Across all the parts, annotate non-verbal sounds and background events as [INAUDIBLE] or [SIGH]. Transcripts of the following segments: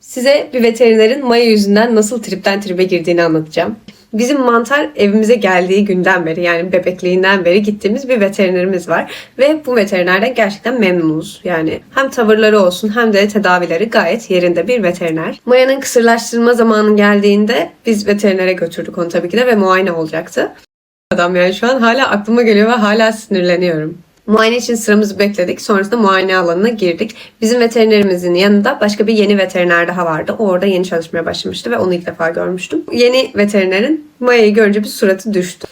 Size bir veterinerin Maya yüzünden nasıl tripten tribe girdiğini anlatacağım. Bizim mantar evimize geldiği günden beri yani bebekliğinden beri gittiğimiz bir veterinerimiz var. Ve bu veterinerden gerçekten memnunuz. Yani hem tavırları olsun hem de tedavileri gayet yerinde bir veteriner. Maya'nın kısırlaştırma zamanı geldiğinde biz veterinere götürdük onu tabii ki de ve muayene olacaktı. Adam yani şu an hala aklıma geliyor ve hala sinirleniyorum. Muayene için sıramızı bekledik. Sonrasında muayene alanına girdik. Bizim veterinerimizin yanında başka bir yeni veteriner daha vardı. O orada yeni çalışmaya başlamıştı ve onu ilk defa görmüştüm. Yeni veterinerin Maya'yı görünce bir suratı düştü.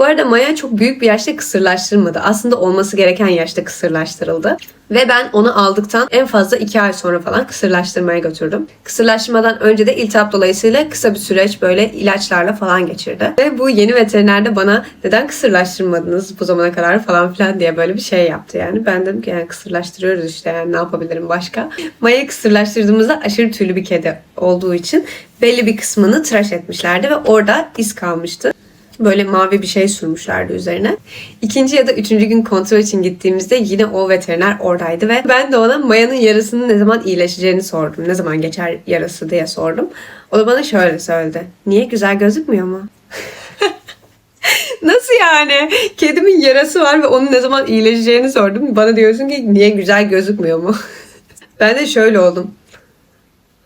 Bu arada Maya çok büyük bir yaşta kısırlaştırılmadı. Aslında olması gereken yaşta kısırlaştırıldı. Ve ben onu aldıktan en fazla 2 ay sonra falan kısırlaştırmaya götürdüm. Kısırlaştırmadan önce de iltihap dolayısıyla kısa bir süreç böyle ilaçlarla falan geçirdi. Ve bu yeni veteriner de bana neden kısırlaştırmadınız bu zamana kadar falan filan diye böyle bir şey yaptı yani. Ben dedim ki yani kısırlaştırıyoruz işte yani ne yapabilirim başka. Maya'yı kısırlaştırdığımızda aşırı tüylü bir kedi olduğu için belli bir kısmını tıraş etmişlerdi ve orada iz kalmıştı böyle mavi bir şey sürmüşlerdi üzerine. İkinci ya da üçüncü gün kontrol için gittiğimizde yine o veteriner oradaydı ve ben de ona Maya'nın yarasının ne zaman iyileşeceğini sordum. Ne zaman geçer yarası diye sordum. O da bana şöyle söyledi. Niye güzel gözükmüyor mu? [LAUGHS] Nasıl yani? Kedimin yarası var ve onun ne zaman iyileşeceğini sordum. Bana diyorsun ki niye güzel gözükmüyor mu? [LAUGHS] ben de şöyle oldum.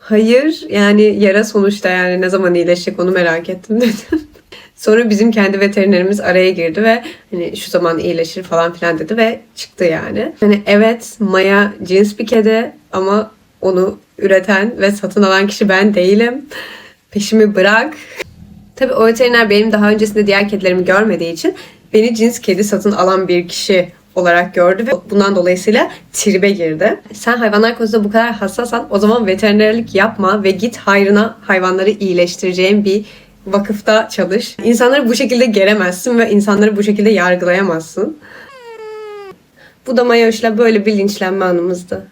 Hayır yani yara sonuçta yani ne zaman iyileşecek onu merak ettim dedim. [LAUGHS] Sonra bizim kendi veterinerimiz araya girdi ve hani şu zaman iyileşir falan filan dedi ve çıktı yani. Hani evet Maya cins bir kedi ama onu üreten ve satın alan kişi ben değilim. Peşimi bırak. Tabii o veteriner benim daha öncesinde diğer kedilerimi görmediği için beni cins kedi satın alan bir kişi olarak gördü ve bundan dolayısıyla tribe girdi. Sen hayvanlar konusunda bu kadar hassassan o zaman veterinerlik yapma ve git hayrına hayvanları iyileştireceğin bir vakıfta çalış. İnsanları bu şekilde geremezsin ve insanları bu şekilde yargılayamazsın. Bu da Mayoş'la böyle bir linçlenme anımızdı.